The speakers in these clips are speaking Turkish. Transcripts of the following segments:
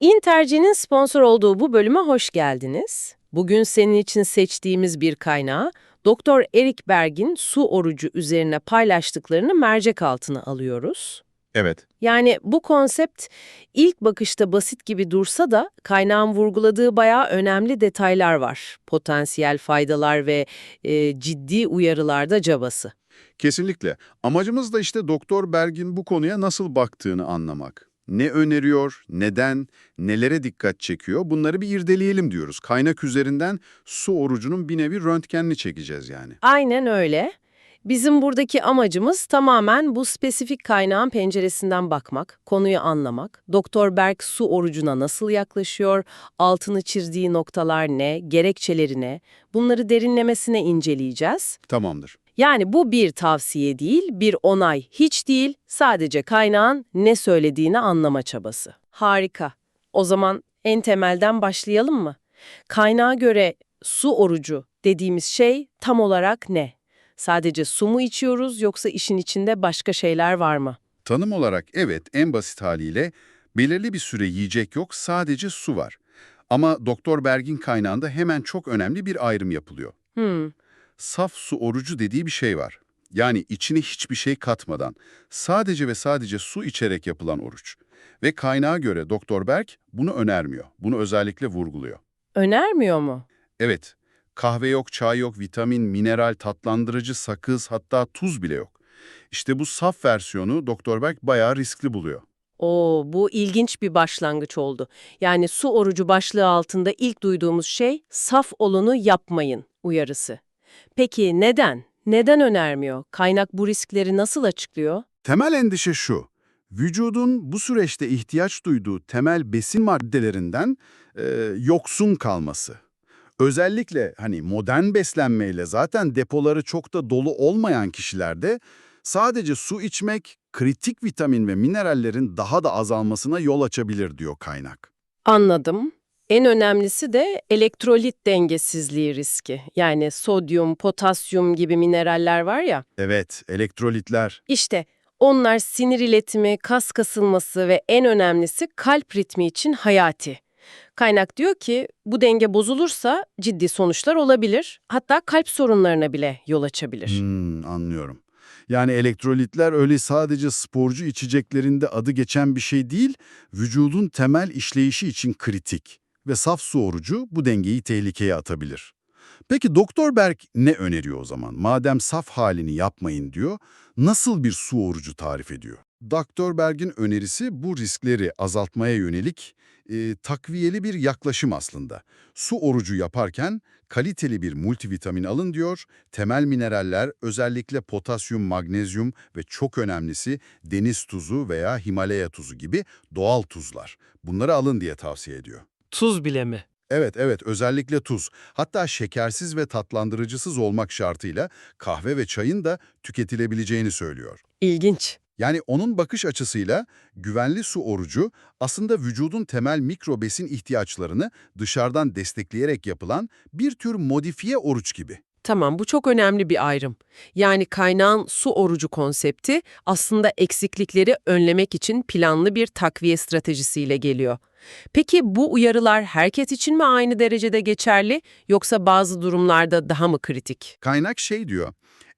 Interci'nin sponsor olduğu bu bölüme hoş geldiniz. Bugün senin için seçtiğimiz bir kaynağı Doktor Erik Berg'in su orucu üzerine paylaştıklarını mercek altına alıyoruz. Evet. Yani bu konsept ilk bakışta basit gibi dursa da kaynağın vurguladığı bayağı önemli detaylar var. Potansiyel faydalar ve e, ciddi uyarılarda cabası. Kesinlikle. Amacımız da işte Doktor Berg'in bu konuya nasıl baktığını anlamak. Ne öneriyor, neden, nelere dikkat çekiyor bunları bir irdeleyelim diyoruz. Kaynak üzerinden su orucunun bir nevi röntgenini çekeceğiz yani. Aynen öyle. Bizim buradaki amacımız tamamen bu spesifik kaynağın penceresinden bakmak, konuyu anlamak, Doktor Berk su orucuna nasıl yaklaşıyor, altını çizdiği noktalar ne, gerekçeleri ne, bunları derinlemesine inceleyeceğiz. Tamamdır. Yani bu bir tavsiye değil, bir onay hiç değil, sadece kaynağın ne söylediğini anlama çabası. Harika. O zaman en temelden başlayalım mı? Kaynağa göre su orucu dediğimiz şey tam olarak ne? Sadece su mu içiyoruz yoksa işin içinde başka şeyler var mı? Tanım olarak evet en basit haliyle belirli bir süre yiyecek yok sadece su var. Ama Doktor Berg'in kaynağında hemen çok önemli bir ayrım yapılıyor. Hmm, Saf su orucu dediği bir şey var. Yani içine hiçbir şey katmadan, sadece ve sadece su içerek yapılan oruç. Ve kaynağa göre Doktor Berg bunu önermiyor. Bunu özellikle vurguluyor. önermiyor mu? Evet, kahve yok, çay yok, vitamin, mineral, tatlandırıcı, sakız hatta tuz bile yok. İşte bu saf versiyonu Doktor Berg bayağı riskli buluyor. Oo, bu ilginç bir başlangıç oldu. Yani su orucu başlığı altında ilk duyduğumuz şey saf olunu yapmayın uyarısı. Peki neden? Neden önermiyor? Kaynak bu riskleri nasıl açıklıyor? Temel endişe şu, vücudun bu süreçte ihtiyaç duyduğu temel besin maddelerinden e, yoksun kalması. Özellikle hani modern beslenmeyle zaten depoları çok da dolu olmayan kişilerde sadece su içmek kritik vitamin ve minerallerin daha da azalmasına yol açabilir diyor kaynak. Anladım. En önemlisi de elektrolit dengesizliği riski. Yani sodyum, potasyum gibi mineraller var ya. Evet, elektrolitler. İşte onlar sinir iletimi, kas kasılması ve en önemlisi kalp ritmi için hayati. Kaynak diyor ki bu denge bozulursa ciddi sonuçlar olabilir. Hatta kalp sorunlarına bile yol açabilir. Hmm, anlıyorum. Yani elektrolitler öyle sadece sporcu içeceklerinde adı geçen bir şey değil, vücudun temel işleyişi için kritik. Ve saf su orucu bu dengeyi tehlikeye atabilir. Peki Doktor Berk ne öneriyor o zaman? Madem saf halini yapmayın diyor, nasıl bir su orucu tarif ediyor? Doktor Berg'in önerisi bu riskleri azaltmaya yönelik e, takviyeli bir yaklaşım aslında. Su orucu yaparken kaliteli bir multivitamin alın diyor, temel mineraller özellikle potasyum, magnezyum ve çok önemlisi deniz tuzu veya Himalaya tuzu gibi doğal tuzlar. Bunları alın diye tavsiye ediyor. Tuz bile mi? Evet, evet, özellikle tuz. Hatta şekersiz ve tatlandırıcısız olmak şartıyla kahve ve çayın da tüketilebileceğini söylüyor. İlginç. Yani onun bakış açısıyla güvenli su orucu aslında vücudun temel mikro besin ihtiyaçlarını dışarıdan destekleyerek yapılan bir tür modifiye oruç gibi. Tamam, bu çok önemli bir ayrım. Yani kaynağın su orucu konsepti aslında eksiklikleri önlemek için planlı bir takviye stratejisiyle geliyor. Peki bu uyarılar herkes için mi aynı derecede geçerli yoksa bazı durumlarda daha mı kritik? Kaynak şey diyor,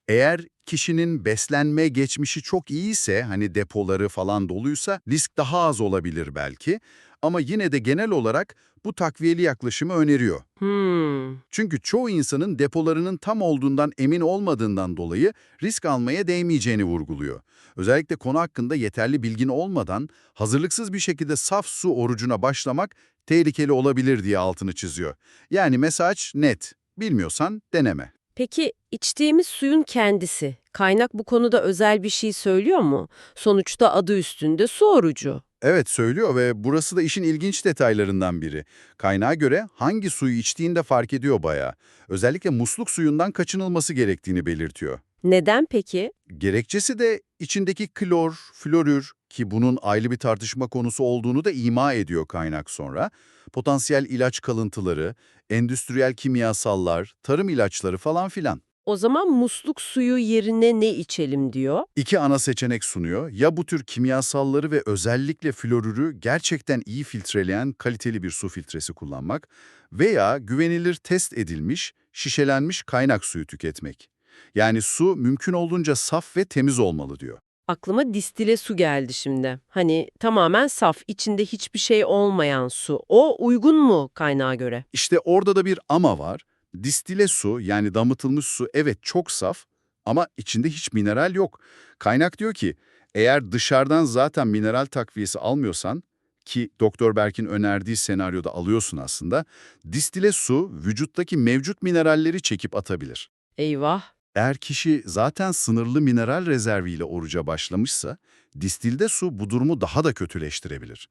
eğer kişinin beslenme geçmişi çok iyiyse, hani depoları falan doluysa risk daha az olabilir belki. Ama yine de genel olarak bu takviyeli yaklaşımı öneriyor. Hmm, Çünkü çoğu insanın depolarının tam olduğundan emin olmadığından dolayı risk almaya değmeyeceğini vurguluyor. Özellikle konu hakkında yeterli bilgin olmadan hazırlıksız bir şekilde saf su orucuna başlamak tehlikeli olabilir diye altını çiziyor. Yani mesaj net. Bilmiyorsan deneme. Peki içtiğimiz suyun kendisi, kaynak bu konuda özel bir şey söylüyor mu? Sonuçta adı üstünde su orucu. Evet söylüyor ve burası da işin ilginç detaylarından biri. Kaynağa göre hangi suyu içtiğinde fark ediyor bayağı. Özellikle musluk suyundan kaçınılması gerektiğini belirtiyor. Neden peki? Gerekçesi de içindeki klor, florür ki bunun ayrı bir tartışma konusu olduğunu da ima ediyor kaynak sonra. Potansiyel ilaç kalıntıları, endüstriyel kimyasallar, tarım ilaçları falan filan. O zaman musluk suyu yerine ne içelim diyor. İki ana seçenek sunuyor. Ya bu tür kimyasalları ve özellikle florürü gerçekten iyi filtreleyen kaliteli bir su filtresi kullanmak veya güvenilir test edilmiş, şişelenmiş kaynak suyu tüketmek. Yani su mümkün olduğunca saf ve temiz olmalı diyor. Aklıma distile su geldi şimdi. Hani tamamen saf, içinde hiçbir şey olmayan su. O uygun mu kaynağa göre? İşte orada da bir ama var. Distile su yani damıtılmış su evet çok saf ama içinde hiç mineral yok. Kaynak diyor ki eğer dışarıdan zaten mineral takviyesi almıyorsan ki Doktor Berk'in önerdiği senaryoda alıyorsun aslında, distile su vücuttaki mevcut mineralleri çekip atabilir. Eyvah. Eğer kişi zaten sınırlı mineral rezerviyle oruca başlamışsa, distilde su bu durumu daha da kötüleştirebilir.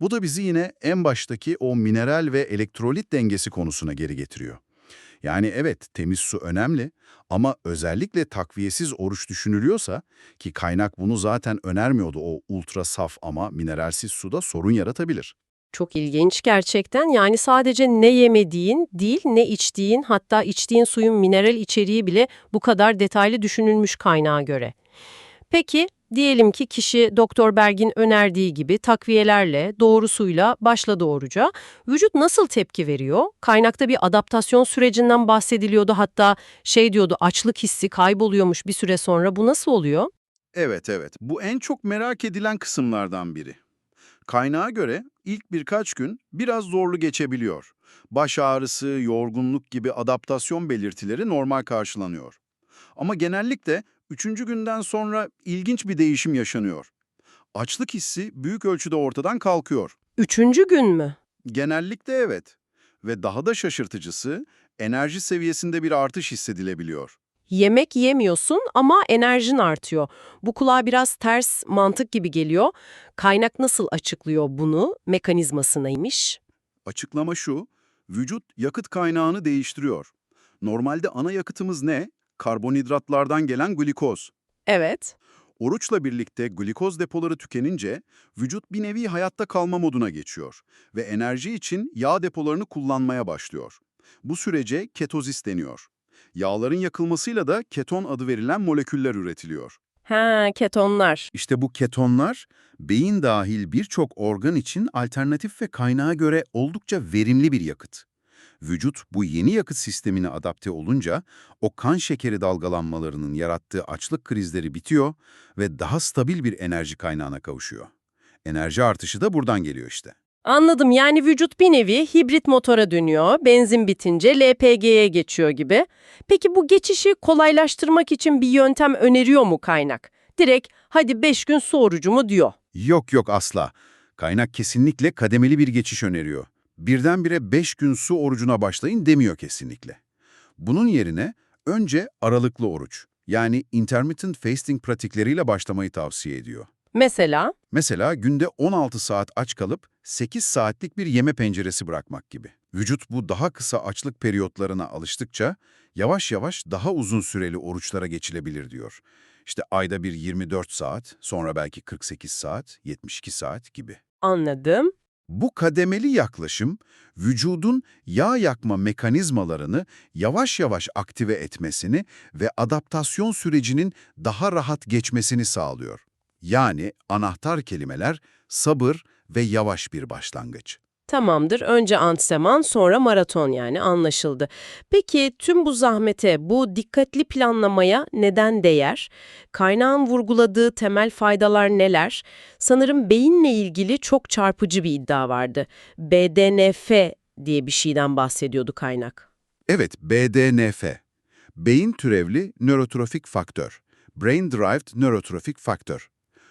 Bu da bizi yine en baştaki o mineral ve elektrolit dengesi konusuna geri getiriyor. Yani evet temiz su önemli ama özellikle takviyesiz oruç düşünülüyorsa ki kaynak bunu zaten önermiyordu o ultra saf ama mineralsiz suda sorun yaratabilir. Çok ilginç gerçekten. Yani sadece ne yemediğin değil, ne içtiğin, hatta içtiğin suyun mineral içeriği bile bu kadar detaylı düşünülmüş kaynağa göre. Peki, diyelim ki kişi Doktor Berg'in önerdiği gibi takviyelerle, doğru suyla başladı oruca. Vücut nasıl tepki veriyor? Kaynakta bir adaptasyon sürecinden bahsediliyordu. Hatta şey diyordu, açlık hissi kayboluyormuş bir süre sonra. Bu nasıl oluyor? Evet evet, bu en çok merak edilen kısımlardan biri. Kaynağa göre ilk birkaç gün biraz zorlu geçebiliyor. Baş ağrısı, yorgunluk gibi adaptasyon belirtileri normal karşılanıyor. Ama genellikle üçüncü günden sonra ilginç bir değişim yaşanıyor. Açlık hissi büyük ölçüde ortadan kalkıyor. Üçüncü gün mü? Genellikle evet. Ve daha da şaşırtıcısı enerji seviyesinde bir artış hissedilebiliyor. Yemek yemiyorsun ama enerjin artıyor. Bu kulağa biraz ters mantık gibi geliyor. Kaynak nasıl açıklıyor bunu? Mekanizması neymiş? Açıklama şu, vücut yakıt kaynağını değiştiriyor. Normalde ana yakıtımız ne? Karbonhidratlardan gelen glikoz. Evet. Oruçla birlikte glikoz depoları tükenince vücut bir nevi hayatta kalma moduna geçiyor ve enerji için yağ depolarını kullanmaya başlıyor. Bu sürece ketozis deniyor. Yağların yakılmasıyla da keton adı verilen moleküller üretiliyor. Ha, ketonlar. İşte bu ketonlar, beyin dahil birçok organ için alternatif ve kaynağa göre oldukça verimli bir yakıt. Vücut bu yeni yakıt sistemine adapte olunca o kan şekeri dalgalanmalarının yarattığı açlık krizleri bitiyor ve daha stabil bir enerji kaynağına kavuşuyor. Enerji artışı da buradan geliyor işte. Anladım. Yani vücut bir nevi hibrit motora dönüyor. Benzin bitince LPG'ye geçiyor gibi. Peki bu geçişi kolaylaştırmak için bir yöntem öneriyor mu kaynak? Direkt hadi 5 gün su orucu mu diyor. Yok yok asla. Kaynak kesinlikle kademeli bir geçiş öneriyor. Birdenbire 5 gün su orucuna başlayın demiyor kesinlikle. Bunun yerine önce aralıklı oruç, yani intermittent fasting pratikleriyle başlamayı tavsiye ediyor. Mesela Mesela günde 16 saat aç kalıp 8 saatlik bir yeme penceresi bırakmak gibi. Vücut bu daha kısa açlık periyotlarına alıştıkça yavaş yavaş daha uzun süreli oruçlara geçilebilir diyor. İşte ayda bir 24 saat, sonra belki 48 saat, 72 saat gibi. anladım. Bu kademeli yaklaşım, vücudun yağ yakma mekanizmalarını yavaş yavaş aktive etmesini ve adaptasyon sürecinin daha rahat geçmesini sağlıyor. Yani anahtar kelimeler sabır ve yavaş bir başlangıç. Tamamdır. Önce antrenman sonra maraton yani anlaşıldı. Peki tüm bu zahmete, bu dikkatli planlamaya neden değer? Kaynağın vurguladığı temel faydalar neler? Sanırım beyinle ilgili çok çarpıcı bir iddia vardı. BDNF diye bir şeyden bahsediyordu kaynak. Evet, BDNF. Beyin türevli nörotrofik faktör. Brain Derived Neurotrophic Factor.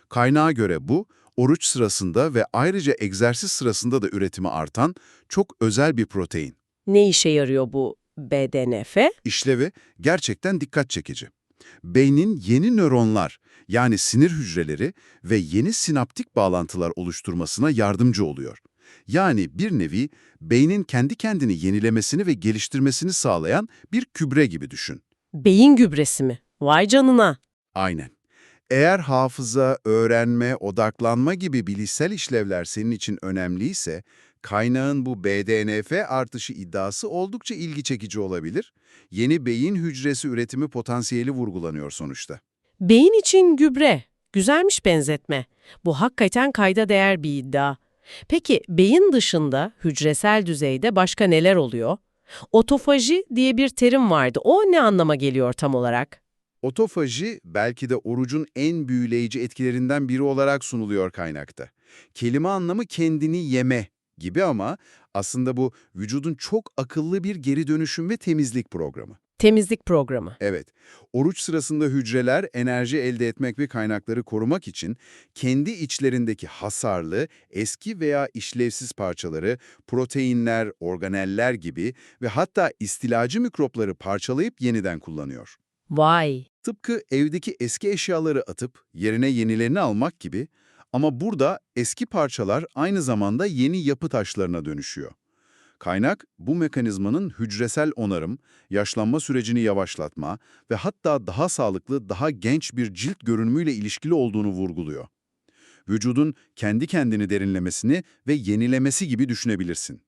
Kaynağa göre bu, oruç sırasında ve ayrıca egzersiz sırasında da üretimi artan çok özel bir protein. Ne işe yarıyor bu BDNF? İşlevi gerçekten dikkat çekici. Beynin yeni nöronlar, yani sinir hücreleri ve yeni sinaptik bağlantılar oluşturmasına yardımcı oluyor. Yani bir nevi beynin kendi kendini yenilemesini ve geliştirmesini sağlayan bir kübre gibi düşün. Beyin gübresi mi? Vay canına. Aynen. Eğer hafıza, öğrenme, odaklanma gibi bilişsel işlevler senin için önemliyse, kaynağın bu BDNF artışı iddiası oldukça ilgi çekici olabilir. Yeni beyin hücresi üretimi potansiyeli vurgulanıyor sonuçta. Beyin için gübre. Güzelmiş benzetme. Bu hakikaten kayda değer bir iddia. Peki beyin dışında hücresel düzeyde başka neler oluyor? Otofaji diye bir terim vardı. O ne anlama geliyor tam olarak? Otofaji belki de orucun en büyüleyici etkilerinden biri olarak sunuluyor kaynakta. Kelime anlamı kendini yeme gibi ama aslında bu vücudun çok akıllı bir geri dönüşüm ve temizlik programı. Temizlik programı. Evet, oruç sırasında hücreler enerji elde etmek ve kaynakları korumak için kendi içlerindeki hasarlı, eski veya işlevsiz parçaları, proteinler, organeller gibi ve hatta istilacı mikropları parçalayıp yeniden kullanıyor. Vay. Tıpkı evdeki eski eşyaları atıp yerine yenilerini almak gibi ama burada eski parçalar aynı zamanda yeni yapı taşlarına dönüşüyor. Kaynak bu mekanizmanın hücresel onarım, yaşlanma sürecini yavaşlatma ve hatta daha sağlıklı, daha genç bir cilt görünümüyle ilişkili olduğunu vurguluyor. Vücudun kendi kendini derinlemesini ve yenilemesi gibi düşünebilirsin.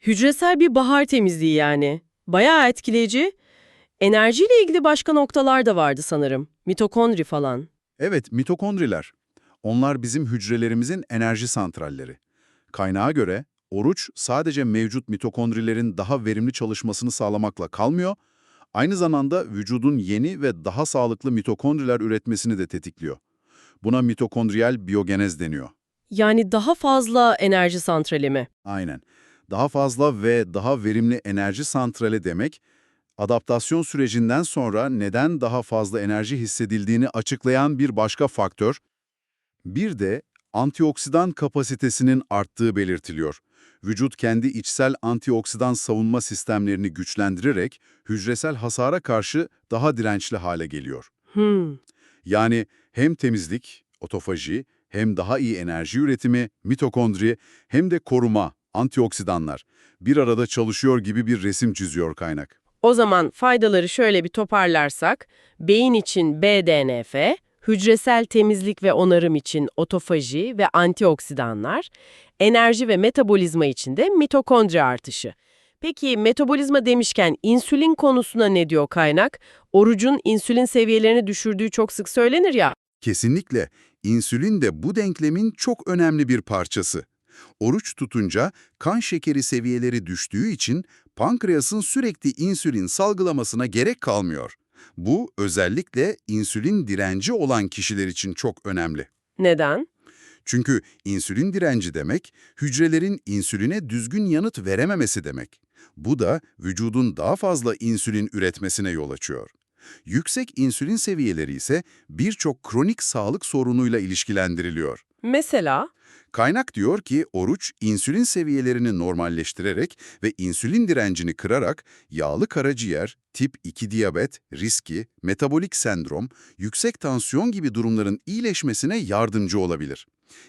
Hücresel bir bahar temizliği yani. Bayağı etkileyici. Enerjiyle ilgili başka noktalar da vardı sanırım. Mitokondri falan. Evet, mitokondriler. Onlar bizim hücrelerimizin enerji santralleri. Kaynağa göre oruç sadece mevcut mitokondrilerin daha verimli çalışmasını sağlamakla kalmıyor, aynı zamanda vücudun yeni ve daha sağlıklı mitokondriler üretmesini de tetikliyor. Buna mitokondriyal biyogenez deniyor. Yani daha fazla enerji santrali mi? Aynen. Daha fazla ve daha verimli enerji santrali demek, adaptasyon sürecinden sonra neden daha fazla enerji hissedildiğini açıklayan bir başka faktör. Bir de antioksidan kapasitesinin arttığı belirtiliyor. Vücut kendi içsel antioksidan savunma sistemlerini güçlendirerek hücresel hasara karşı daha dirençli hale geliyor. Hmm. Yani hem temizlik, otofaji, hem daha iyi enerji üretimi, mitokondri, hem de koruma, antioksidanlar bir arada çalışıyor gibi bir resim çiziyor kaynak. O zaman faydaları şöyle bir toparlarsak, beyin için BDNF, hücresel temizlik ve onarım için otofaji ve antioksidanlar, enerji ve metabolizma için de mitokondri artışı. Peki metabolizma demişken insülin konusuna ne diyor kaynak? Orucun insülin seviyelerini düşürdüğü çok sık söylenir ya. Kesinlikle insülin de bu denklemin çok önemli bir parçası. Oruç tutunca kan şekeri seviyeleri düştüğü için pankreasın sürekli insülin salgılamasına gerek kalmıyor. Bu özellikle insülin direnci olan kişiler için çok önemli. Neden? Çünkü insülin direnci demek, hücrelerin insüline düzgün yanıt verememesi demek. Bu da vücudun daha fazla insülin üretmesine yol açıyor. Yüksek insülin seviyeleri ise birçok kronik sağlık sorunuyla ilişkilendiriliyor. Mesela? Kaynak diyor ki oruç insülin seviyelerini normalleştirerek ve insülin direncini kırarak yağlı karaciğer, tip 2 diyabet, riski, metabolik sendrom, yüksek tansiyon gibi durumların iyileşmesine yardımcı olabilir.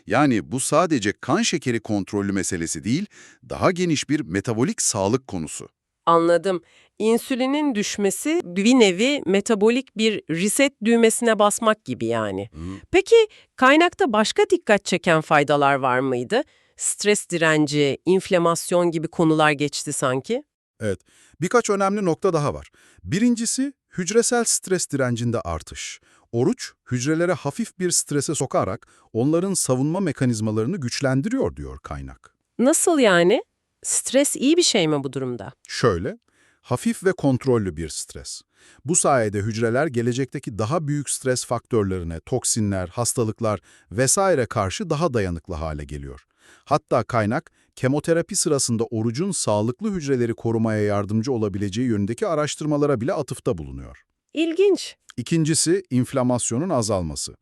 Yani bu sadece kan şekeri kontrollü meselesi değil, daha geniş bir metabolik sağlık konusu. Anladım. İnsülinin düşmesi bir nevi metabolik bir reset düğmesine basmak gibi yani. Peki kaynakta başka dikkat çeken faydalar var mıydı? Stres direnci, inflamasyon gibi konular geçti sanki. Evet, birkaç önemli nokta daha var. Birincisi, hücresel stres direncinde artış. Oruç, hücrelere hafif bir strese sokarak onların savunma mekanizmalarını güçlendiriyor diyor kaynak. Nasıl yani? Stres iyi bir şey mi bu durumda? Şöyle, hafif ve kontrollü bir stres. Bu sayede hücreler gelecekteki daha büyük stres faktörlerine, toksinler, hastalıklar vesaire karşı daha dayanıklı hale geliyor. Hatta kaynak, kemoterapi sırasında orucun sağlıklı hücreleri korumaya yardımcı olabileceği yönündeki araştırmalara bile atıfta bulunuyor. İlginç. İkincisi, inflamasyonun azalması.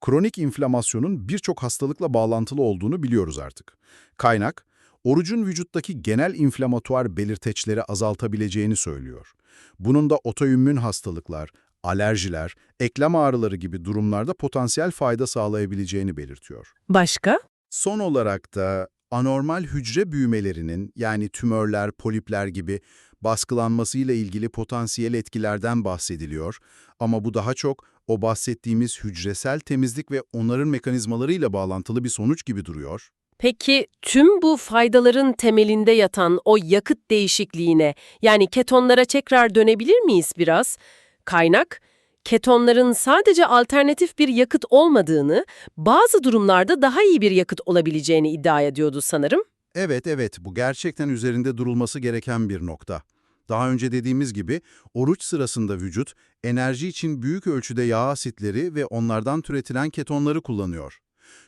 Kronik inflamasyonun birçok hastalıkla bağlantılı olduğunu biliyoruz artık. Kaynak, orucun vücuttaki genel inflamatuar belirteçleri azaltabileceğini söylüyor. Bunun da otoimmün hastalıklar, alerjiler, eklem ağrıları gibi durumlarda potansiyel fayda sağlayabileceğini belirtiyor. Başka? Son olarak da anormal hücre büyümelerinin yani tümörler, polipler gibi baskılanmasıyla ilgili potansiyel etkilerden bahsediliyor ama bu daha çok o bahsettiğimiz hücresel temizlik ve onarım mekanizmalarıyla bağlantılı bir sonuç gibi duruyor. Peki tüm bu faydaların temelinde yatan o yakıt değişikliğine yani ketonlara tekrar dönebilir miyiz biraz? Kaynak, ketonların sadece alternatif bir yakıt olmadığını, bazı durumlarda daha iyi bir yakıt olabileceğini iddia ediyordu sanırım. Evet evet bu gerçekten üzerinde durulması gereken bir nokta. Daha önce dediğimiz gibi oruç sırasında vücut enerji için büyük ölçüde yağ asitleri ve onlardan türetilen ketonları kullanıyor.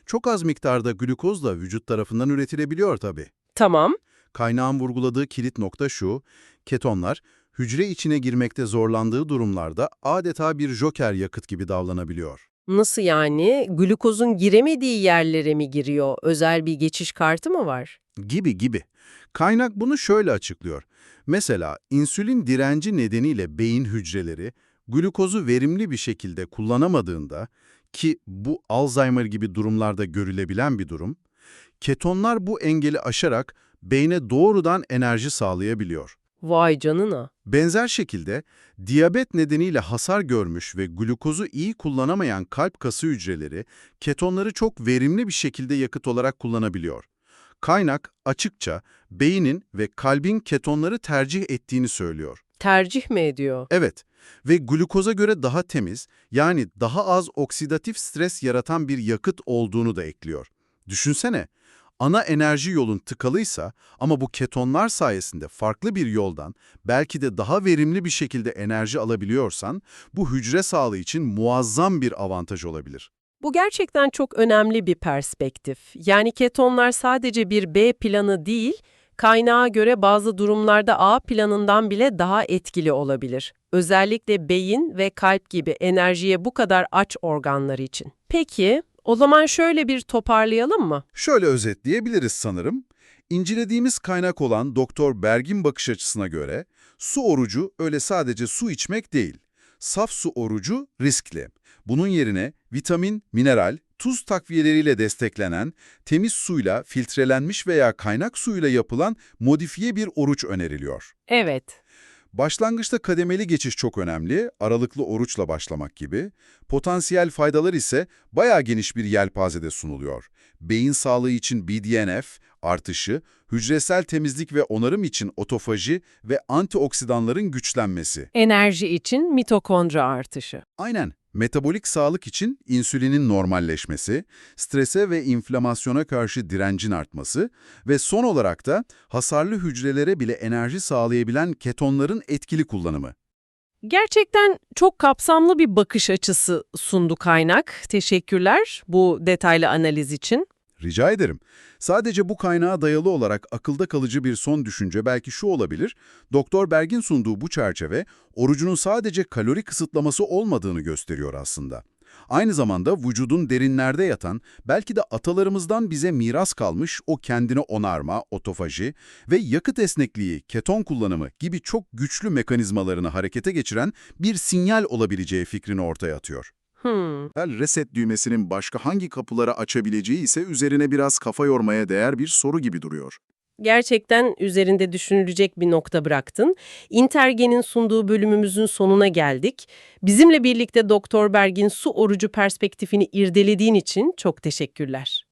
Çok az miktarda glukoz da vücut tarafından üretilebiliyor tabii. Tamam, Kaynağın vurguladığı kilit nokta şu, ketonlar hücre içine girmekte zorlandığı durumlarda adeta bir joker yakıt gibi davranabiliyor. nasıl yani? Glukozun giremediği yerlere mi giriyor? Özel bir geçiş kartı mı var? Gibi gibi. Kaynak bunu şöyle açıklıyor. Mesela insülin direnci nedeniyle beyin hücreleri glukozu verimli bir şekilde kullanamadığında ki bu Alzheimer gibi durumlarda görülebilen bir durum, ketonlar bu engeli aşarak beyne doğrudan enerji sağlayabiliyor. Vay canına. Benzer şekilde diyabet nedeniyle hasar görmüş ve glukozu iyi kullanamayan kalp kası hücreleri ketonları çok verimli bir şekilde yakıt olarak kullanabiliyor. Kaynak açıkça beynin ve kalbin ketonları tercih ettiğini söylüyor. Tercih mi ediyor? Evet ve glukoza göre daha temiz yani daha az oksidatif stres yaratan bir yakıt olduğunu da ekliyor. Düşünsene, ana enerji yolun tıkalıysa ama bu ketonlar sayesinde farklı bir yoldan belki de daha verimli bir şekilde enerji alabiliyorsan bu hücre sağlığı için muazzam bir avantaj olabilir. Bu gerçekten çok önemli bir perspektif. Yani ketonlar sadece bir B planı değil, kaynağa göre bazı durumlarda A planından bile daha etkili olabilir. Özellikle beyin ve kalp gibi enerjiye bu kadar aç organlar için. Peki, o zaman şöyle bir toparlayalım mı? Şöyle özetleyebiliriz sanırım. İncelediğimiz kaynak olan Doktor Berg'in bakış açısına göre su orucu öyle sadece su içmek değil. Saf su orucu riskli. Bunun yerine vitamin, mineral, tuz takviyeleriyle desteklenen, temiz suyla, filtrelenmiş veya kaynak suyuyla yapılan modifiye bir oruç öneriliyor. Evet. Başlangıçta kademeli geçiş çok önemli, aralıklı oruçla başlamak gibi. Potansiyel faydalar ise bayağı geniş bir yelpazede sunuluyor. Beyin sağlığı için BDNF artışı, hücresel temizlik ve onarım için otofaji ve antioksidanların güçlenmesi. Enerji için mitokondri artışı. Aynen. Metabolik sağlık için insülinin normalleşmesi, strese ve inflamasyona karşı direncin artması ve son olarak da hasarlı hücrelere bile enerji sağlayabilen ketonların etkili kullanımı. Gerçekten çok kapsamlı bir bakış açısı sundu kaynak. Teşekkürler bu detaylı analiz için. Rica ederim. Sadece bu kaynağa dayalı olarak akılda kalıcı bir son düşünce belki şu olabilir. Doktor Berg'in sunduğu bu çerçeve, orucunun sadece kalori kısıtlaması olmadığını gösteriyor aslında. Aynı zamanda vücudun derinlerde yatan, belki de atalarımızdan bize miras kalmış o kendini onarma, otofaji ve yakıt esnekliği, keton kullanımı gibi çok güçlü mekanizmalarını harekete geçiren bir sinyal olabileceği fikrini ortaya atıyor. Hmm. Reset düğmesinin başka hangi kapıları açabileceği ise üzerine biraz kafa yormaya değer bir soru gibi duruyor. Gerçekten üzerinde düşünülecek bir nokta bıraktın. Intergen'in sunduğu bölümümüzün sonuna geldik. Bizimle birlikte Doktor Berg'in su orucu perspektifini irdelediğin için çok teşekkürler.